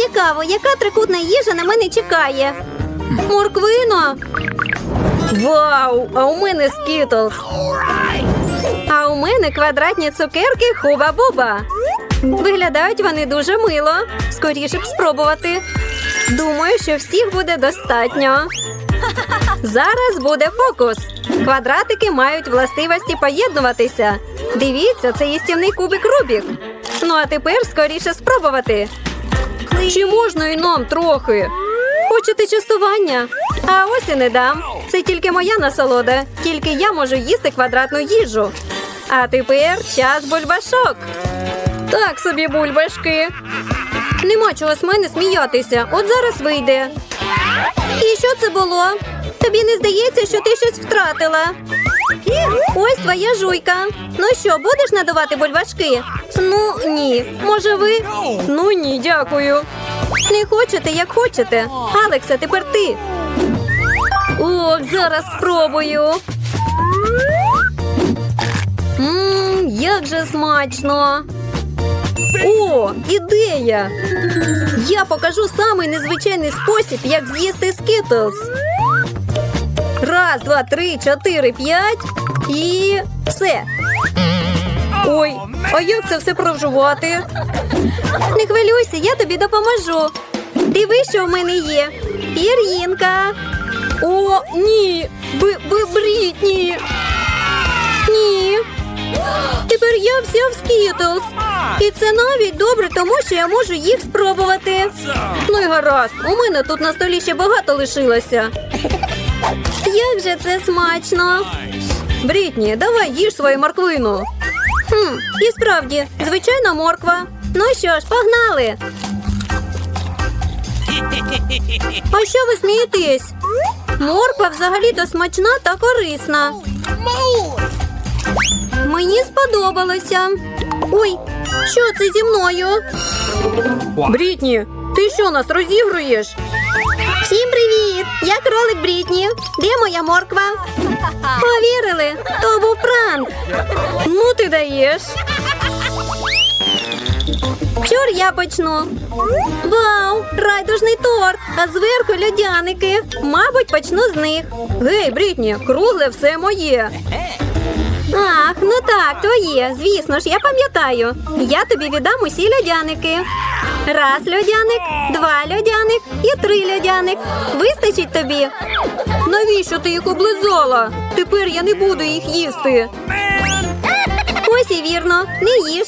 Цікаво, яка трикутна їжа на мене чекає. Морквина. Вау! А у мене скітлс. А у мене квадратні цукерки Хуба-Буба. Виглядають вони дуже мило. Скоріше б спробувати. Думаю, що всіх буде достатньо. Зараз буде фокус. Квадратики мають властивості поєднуватися. Дивіться, це їстівний кубик Рубік. Ну а тепер скоріше спробувати. Чи можна і нам трохи? Хочете частування? А ось і не дам. Це тільки моя насолода. Тільки я можу їсти квадратну їжу. А тепер час бульбашок. Так собі бульбашки. Нема чого з мене сміятися. От зараз вийде. І що це було? Тобі не здається, що ти щось втратила? Ось твоя жуйка. Ну що, будеш надавати бульбашки? Ну ні. Може ви? Ну ні, дякую. Не хочете, як хочете. Алекса, тепер ти. Ох, зараз спробую. Мм, як же смачно. О, ідея! Я покажу самий незвичайний спосіб, як з'їсти скітлс. Раз, два, три, чотири, п'ять і все. Ой, а як це все прожувати? Не хвилюйся, я тобі допоможу. Диви, що в мене є. Пір'їнка. О, ні. Би, би, Брітні. Ні. Тепер я вся в скітлс. І це навіть добре, тому що я можу їх спробувати. Ну і гаразд, у мене тут на столі ще багато лишилося. Як же це смачно. Брітні, давай їж свою морквину. Хм, і справді, звичайна морква. Ну що ж, погнали. А що ви смієтесь? Морква взагалі-то смачна та корисна. Мені сподобалося. Ой, що це зі мною? Брітні, ти що нас розігруєш? Всім привіт! Я кролик Брітні. Де моя морква? Повірили? То був пранк. Ну ти даєш. Чур я почну. Вау! Райдужний торт! А зверху льодяники. Мабуть, почну з них. Гей, Брітні, кругле все моє. Ах, ну так, твоє. Звісно ж, я пам'ятаю. Я тобі віддам усі льодяники. Раз льодяник, два льодяник і три льодяник. Вистачить тобі. Навіщо ти їх облизала? Тепер я не буду їх їсти. Ось і вірно, не їж.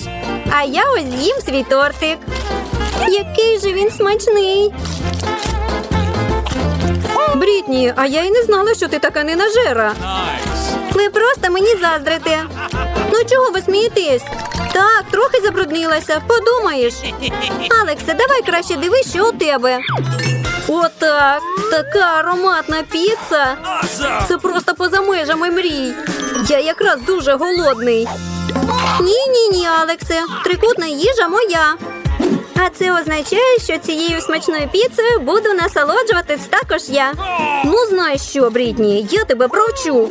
А я ось з'їм свій тортик. Який же він смачний. Брітні, а я й не знала, що ти така ненажера. Ви просто мені заздрите. Ну чого ви смієтесь? Так, трохи забруднилася, подумаєш. Алексе, давай краще дивись, що у тебе. Отак. Така ароматна піца. Це просто поза межами мрій. Я якраз дуже голодний. Ні, ні, ні, Алексе. Трикутна їжа моя. А це означає, що цією смачною піцею буду насолоджуватись також я. Ну, знаєш що, Брітні, я тебе провчу.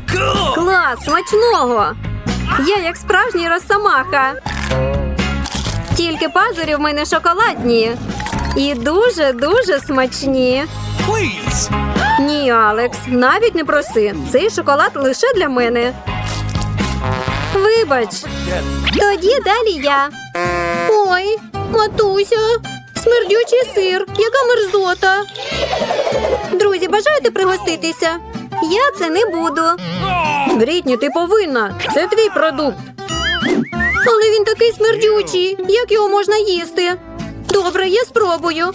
Клас, смачного! Я як справжній росомаха. Тільки пазурі в мене шоколадні. І дуже-дуже смачні. Please. Ні, Алекс, навіть не проси. Цей шоколад лише для мене. Вибач. Тоді далі я. Ой, матуся, смердючий сир, яка мерзота. Друзі, бажаєте пригоститися? Я це не буду. Брітні, ти повинна. Це твій продукт. Але він такий смердючий. Як його можна їсти? Добре, я спробую.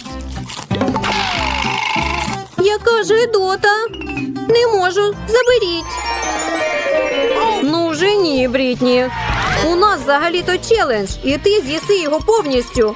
Яка ж гидота? Не можу. Заберіть. Ну вже ні, Брітні. У нас взагалі-то челендж, і ти з'їси його повністю.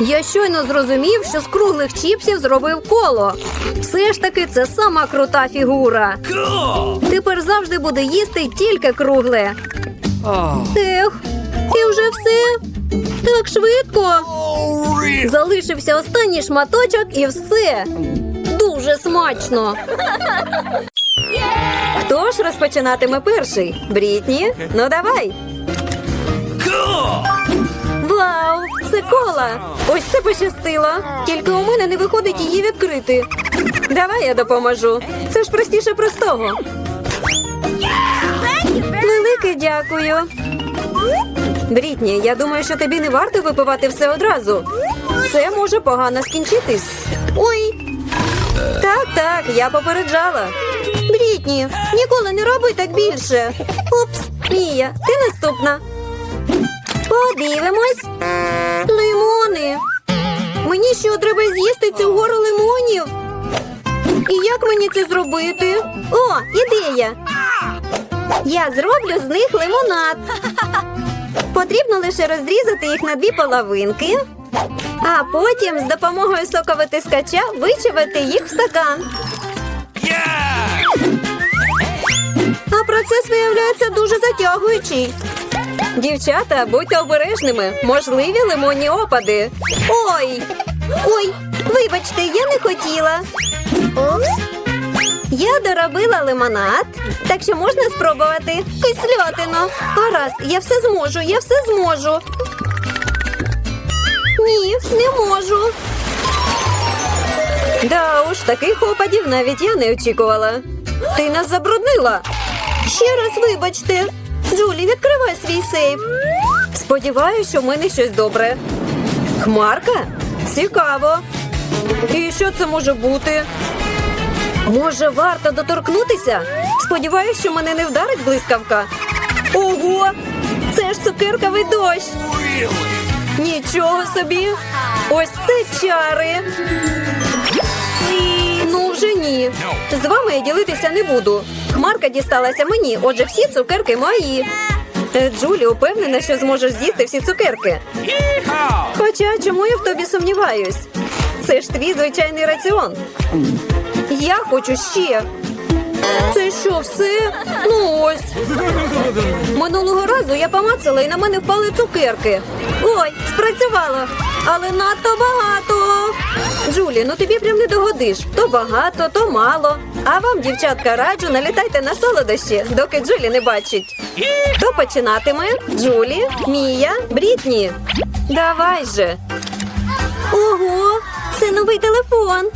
Я щойно зрозумів, що з круглих чіпсів зробив коло. Все ж таки, це сама крута фігура. Тепер завжди буде їсти тільки кругле. Ех, і вже все. Так швидко. Залишився останній шматочок і все. Дуже смачно. Хто ж розпочинатиме перший? Брітні? Ну давай. Вау! Це кола! Ось це пощастило. Тільки у мене не виходить її відкрити. Давай я допоможу. Це ж простіше простого. Велике дякую. Брітні, я думаю, що тобі не варто випивати все одразу. Це може погано скінчитись. Ой. Так, так, я попереджала. Брітні, ніколи не роби так більше. Упс, Мія, ти наступна. Подивимось. Лимони. Мені що треба з'їсти цю гору лимонів? І як мені це зробити? О, ідея! Я зроблю з них лимонад. Потрібно лише розрізати їх на дві половинки, а потім з допомогою соковитискача вичавити їх в стакан. А процес виявляється дуже затягуючий. Дівчата, будьте обережними, можливі лимонні опади. Ой! Ой, вибачте, я не хотіла. Упс. Я доробила лимонад, так що можна спробувати кислятину. Гаразд, я все зможу, я все зможу. Ні, не можу. Да уж, таких опадів навіть я не очікувала. Ти нас забруднила. Ще раз вибачте. Джулі, відкривай свій сейф. Сподіваюся, що в мене щось добре. Хмарка? Цікаво. І що це може бути? Може, варто доторкнутися? Сподіваюсь, що мене не вдарить блискавка. Ого! Це ж цукерковий дощ. Нічого собі. Ось це чари. Ну, вже ні. З вами я ділитися не буду. Хмарка дісталася мені, отже, всі цукерки мої. Е, Джулі упевнена, що зможеш з'їсти всі цукерки. Хоча чому я в тобі сумніваюсь? Це ж твій звичайний раціон. Я хочу ще. Це що, все? Ну ось. Минулого разу я помацала і на мене впали цукерки. Ой, спрацювало. Але надто багато. Джулі, ну тобі прям не догодиш. То багато, то мало. А вам, дівчатка, раджу, налітайте на солодощі, доки Джулі не бачить. Хто починатиме? Джулі, Мія, Брітні. Давай же. Ого, це новий телефон.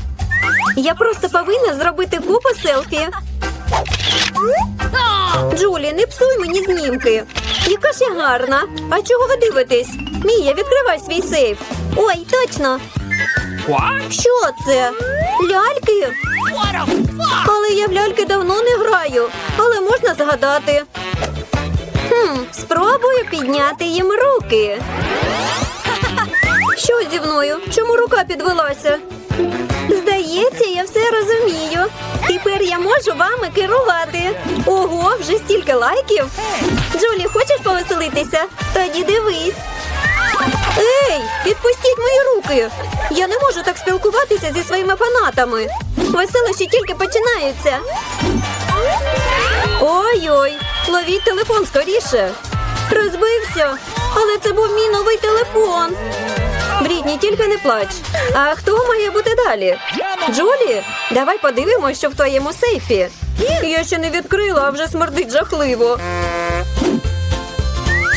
Я просто повинна зробити купу селфі. Джулі, не псуй мені знімки. Яка ж я гарна. А чого ви дивитесь? Мія, відкривай свій сейф. Ой, точно. Що це? Ляльки? Але я в ляльки давно не граю, але можна згадати. Хм, спробую підняти їм руки. Що зі мною? Чому рука підвелася? Здається, я все розумію. Тепер я можу вами керувати. Ого, вже стільки лайків. Джулі, хочеш повеселитися? Тоді дивись. Ей, відпустіть мої руки! Я не можу так спілкуватися зі своїми фанатами. Веселощі тільки починаються. Ой-ой, ловіть телефон скоріше. Розбився, але це був мій новий телефон. Брідні, тільки не плач. А хто має бути далі? Джулі, давай подивимось, що в твоєму сейфі. Я ще не відкрила, а вже смердить жахливо.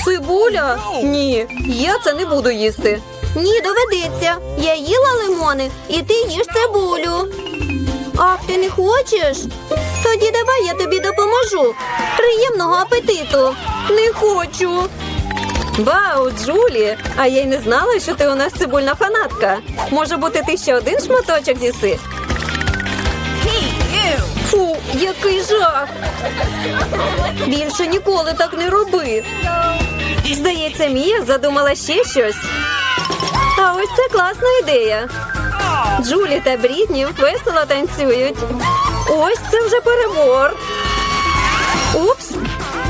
Цибуля? Ні, я це не буду їсти. Ні, доведеться. Я їла лимони, і ти їш цибулю. Ах, ти не хочеш? Тоді давай я тобі допоможу. Приємного апетиту. Не хочу. Вау, Джулі! А я й не знала, що ти у нас цибульна фанатка. Може бути, ти ще один шматочок з'їси? Фу, який жах! Більше ніколи так не роби. Здається, Мія задумала ще щось. А ось це класна ідея. Джулі та Брітні весело танцюють. Ось це вже перебор. Упс.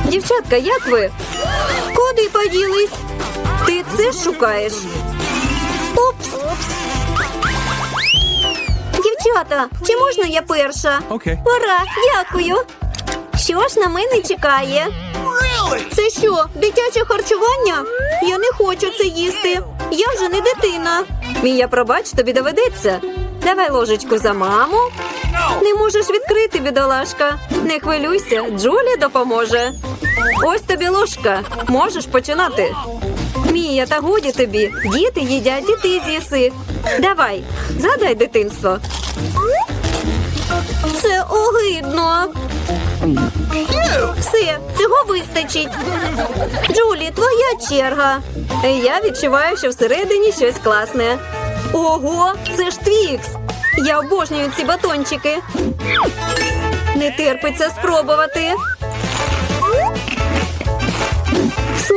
Дівчатка, як ви? Куди поділись? Ти це шукаєш? Упс. Дівчата, чи можна я перша? Окей. Ура, дякую. Що ж на мене чекає? Це що, дитяче харчування? Я не хочу це їсти. Я вже не дитина. Мія, пробач, тобі доведеться. Давай ложечку за маму. Не можеш відкрити, бідолашка. Не хвилюйся, Джулі допоможе. Ось тобі ложка. Можеш починати. Мія, та годі тобі. Діти їдять, і ти з'їси. Давай, згадай дитинство. Це огидно. Все, цього вистачить. Джулі, твоя черга. Я відчуваю, що всередині щось класне. Ого, це ж твікс. Я обожнюю ці батончики. Не терпиться спробувати.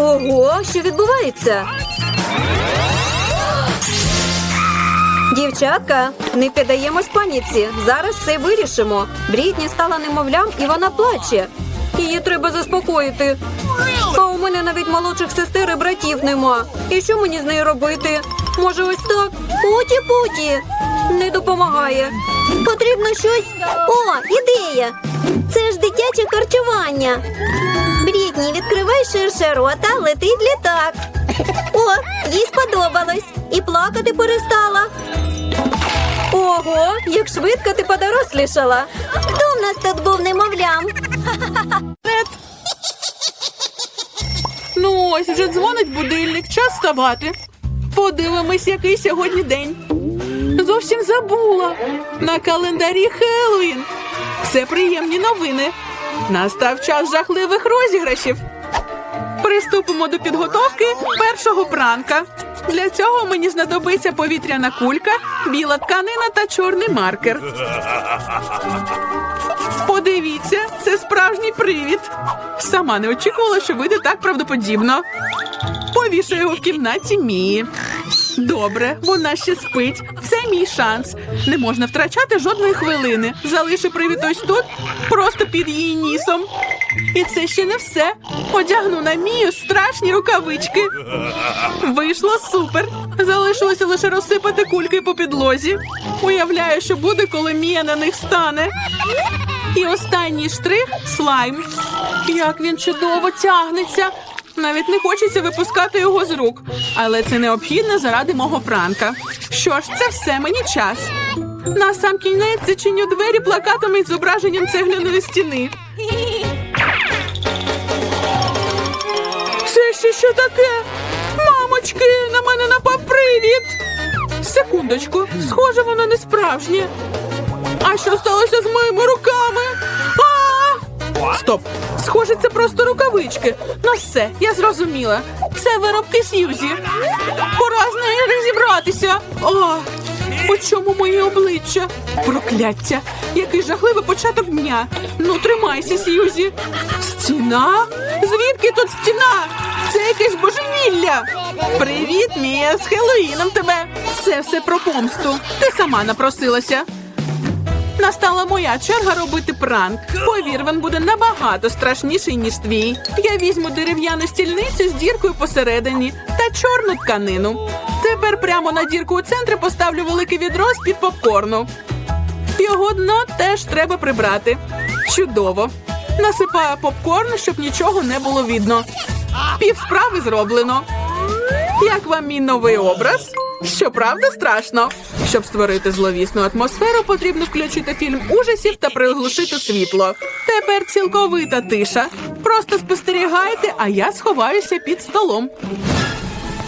Ого, що відбувається? Дівчатка, не піддаємось паніці. Зараз все вирішимо. Брітні стала немовлям і вона плаче. Її треба заспокоїти. А у мене навіть молодших сестер і братів нема. І що мені з нею робити? Може, ось так? Путі-путі. Не допомагає. Потрібно щось. О, ідея! Це ж дитяче харчування. Брітні, відкривай ширше рота, летить літак. О, їй сподобалось. І плакати перестала. Ого, як швидко ти подорослішала. Хто в нас тут був немовлям? Ну ось вже дзвонить будильник, час вставати. Подивимось, який сьогодні день. Зовсім забула. На календарі Хеллоуін. Все приємні новини. Настав час жахливих розіграшів. Приступимо до підготовки першого пранка. Для цього мені знадобиться повітряна кулька, біла тканина та чорний маркер. Подивіться, це справжній привід. Сама не очікувала, що вийде так правдоподібно. Повішу його в кімнаті Мії. Добре, вона ще спить. Це мій шанс. Не можна втрачати жодної хвилини. Залишу привід ось тут, просто під її нісом. І це ще не все. Одягну на Мію страшні рукавички. Вийшло супер. Залишилося лише розсипати кульки по підлозі. Уявляю, що буде, коли Мія на них стане. І останній штрих слайм. Як він чудово тягнеться. Навіть не хочеться випускати його з рук. Але це необхідно заради мого пранка. Що ж, це все мені час. На сам кінець зачиню двері плакатами із зображенням цегляної стіни. Це ще що таке? Мамочки, на мене напав привід. Секундочку, схоже, воно не справжнє. А що сталося з моїми руками? Стоп! Схоже, це просто рукавички. Ну все, я зрозуміла. Це виробки Сьюзі. Пора з нею розібратися. О, у чому моє обличчя? Прокляття! Який жахливий початок дня. Ну, тримайся, Сьюзі. Стіна? Звідки тут стіна? Це якесь божевілля. Привіт, Мія, з Хеллоїном тебе. Це все про помсту. Ти сама напросилася. Настала моя черга робити пранк. Повір, він буде набагато страшніший, ніж твій. Я візьму дерев'яну стільницю з діркою посередині та чорну тканину. Тепер прямо на дірку у центрі поставлю велике відро з-під попкорну. Його дно теж треба прибрати. Чудово. Насипаю попкорн, щоб нічого не було видно. Пів справи зроблено. Як вам мій новий образ? Щоправда, страшно. Щоб створити зловісну атмосферу, потрібно включити фільм ужасів та приглушити світло. Тепер цілковита тиша. Просто спостерігайте, а я сховаюся під столом.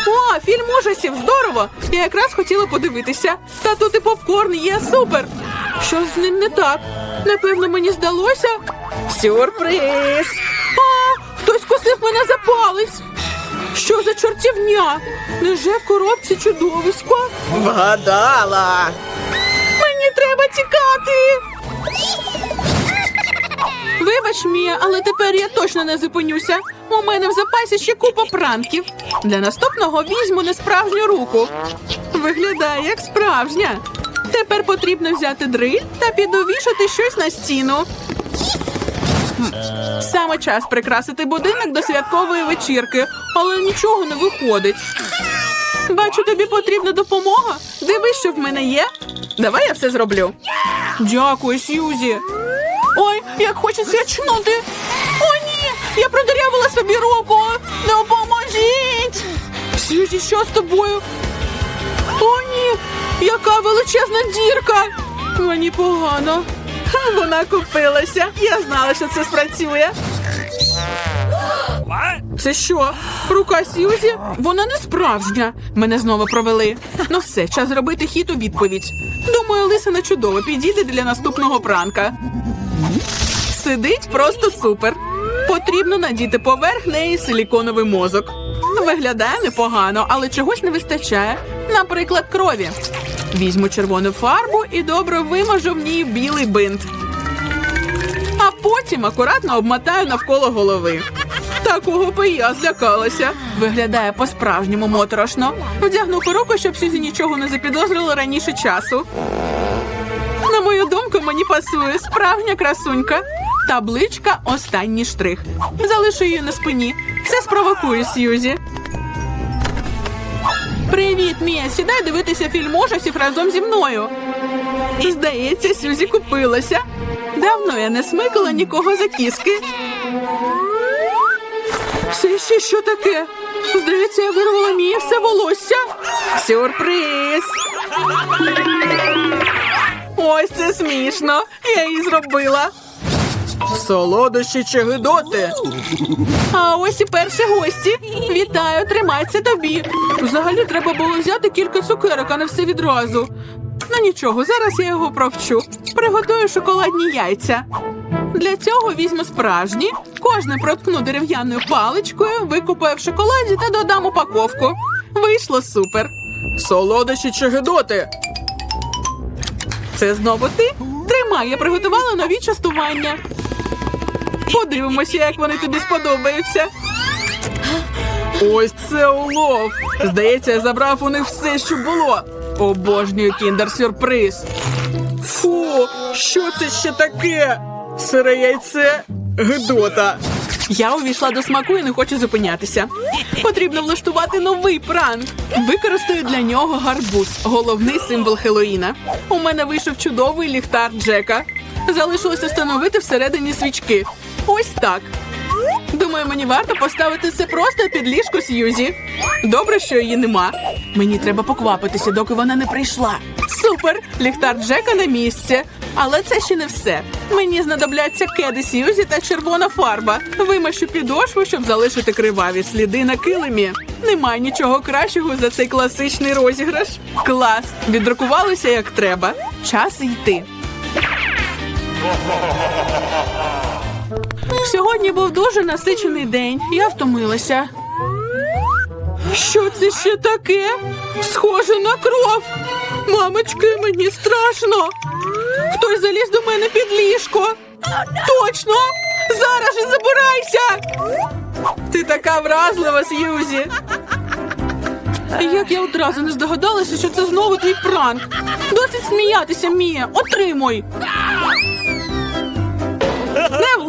О, фільм ужасів! Здорово! Я якраз хотіла подивитися. Та тут і попкорн є супер. Що з ним не так? Напевно, мені здалося. Сюрприз! А, хтось кусив мене за палець. Що за чортівня? Неже в коробці чудовисько? Вгадала. Мені треба тікати. Вибач, Мія, але тепер я точно не зупинюся. У мене в запасі ще купа пранків. Для наступного візьму несправжню руку. Виглядає як справжня. Тепер потрібно взяти дриль та підовішати щось на стіну. Саме час прикрасити будинок до святкової вечірки, але нічого не виходить. Бачу, тобі потрібна допомога. Дивись, що в мене є. Давай я все зроблю. Дякую, Сьюзі. Ой, як хочеться чнути. О, ні! Я продирявила собі руку. Допоможіть! Сьюзі, що з тобою? О, ні! Яка величезна дірка! Мені погано. Вона купилася. Я знала, що це спрацює. Це що? Рука Сьюзі? Вона не справжня. Мене знову провели. Ну все, час зробити хід у відповідь. Думаю, лисина чудово підійде для наступного пранка. Сидить просто супер. Потрібно надіти поверх неї силіконовий мозок. Виглядає непогано, але чогось не вистачає. Наприклад, крові. Візьму червону фарбу і добре вимажу в ній білий бинт. А потім акуратно обмотаю навколо голови. Такого би я злякалася. Виглядає по-справжньому моторошно. Вдягну перуку, щоб Сюзі нічого не запідозрила раніше часу. На мою думку, мені пасує справжня красунька. Табличка останній штрих. Залишу її на спині. Це спровокує Сьюзі. Привіт, Мія. Сідай дивитися фільм ужасів разом зі мною. Здається, Сюзі купилася. Давно я не смикала нікого за кіски. Це ще що таке? Здається, я вирвала Мії все волосся. Сюрприз! Ось це смішно. Я її зробила. Солодощі чи гидоти? А ось і перші гості. Вітаю, тримай це тобі. Взагалі треба було взяти кілька цукерок, а не все відразу. Ну нічого, зараз я його провчу. Приготую шоколадні яйця. Для цього візьму справжні, кожне проткну дерев'яною паличкою, викупаю в шоколаді та додам упаковку. Вийшло супер. Солодощі чи гидоти? Це знову ти? Тримай, я приготувала нові частування. Подивимося, як вони тобі сподобаються. Ось це улов. Здається, я забрав у них все, що було. Обожнюю кіндер-сюрприз. Фу, що це ще таке? Сире яйце, гидота. Я увійшла до смаку і не хочу зупинятися. Потрібно влаштувати новий пранк. Використаю для нього гарбуз, головний символ Хеллоїна. У мене вийшов чудовий ліхтар Джека. Залишилося встановити всередині свічки. Ось так. Думаю, мені варто поставити це просто під ліжко Сьюзі. Добре, що її нема. Мені треба поквапитися, доки вона не прийшла. Супер! Ліхтар Джека на місці. Але це ще не все. Мені знадобляться кеди Сьюзі та червона фарба. Вимащу підошву, щоб залишити криваві сліди на килимі. Немає нічого кращого за цей класичний розіграш. Клас! Віддрукувалися як треба. Час йти. Сьогодні був дуже насичений день. Я втомилася. Що це ще таке? Схоже на кров. Мамочки, мені страшно. Хтось заліз до мене під ліжко. Точно! Зараз же забирайся! Ти така вразлива, Сьюзі. Як я одразу не здогадалася, що це знову твій пранк. Досить сміятися, Мія. Отримуй.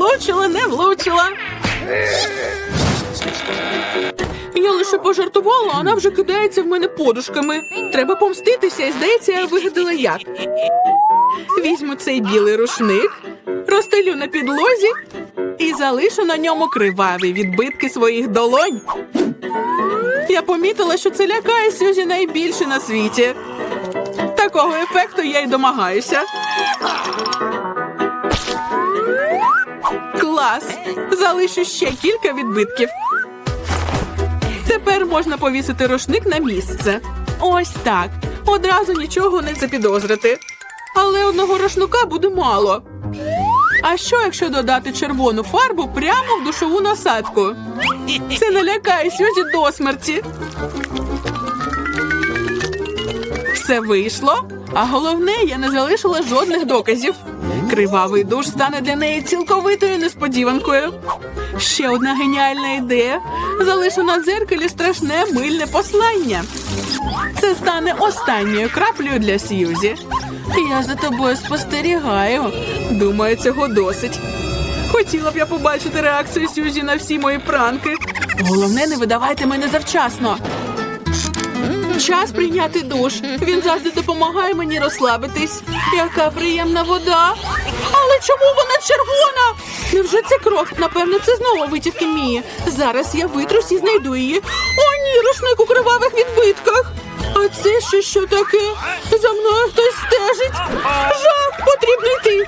Влучила, не влучила. Я лише пожартувала, а вона вже кидається в мене подушками. Треба помститися, і здається, я вигадала як. Візьму цей білий рушник, розстелю на підлозі і залишу на ньому криваві відбитки своїх долонь. Я помітила, що це лякає Сюзі найбільше на світі. Такого ефекту я й домагаюся. Клас! Залишу ще кілька відбитків. Тепер можна повісити рушник на місце. Ось так. Одразу нічого не запідозрити. Але одного рушника буде мало. А що, якщо додати червону фарбу прямо в душову насадку? Це налякає Сюзі до смерті. Все вийшло, а головне, я не залишила жодних доказів. Кривавий душ стане для неї цілковитою несподіванкою. Ще одна геніальна ідея. Залишу на дзеркалі страшне мильне послання. Це стане останньою краплею для Сьюзі. Я за тобою спостерігаю. Думаю, цього досить. Хотіла б я побачити реакцію Сьюзі на всі мої пранки. Головне, не видавайте мене завчасно. Час прийняти душ. Він завжди допомагає мені розслабитись. Яка приємна вода. Але чому вона червона? Невже це кров? Напевно, це знову витівки Мії. Зараз я витрусь і знайду її. О, ні, рушник у кривавих відбитках. А це ще що таке? За мною хтось стежить. Жах, потрібно йти.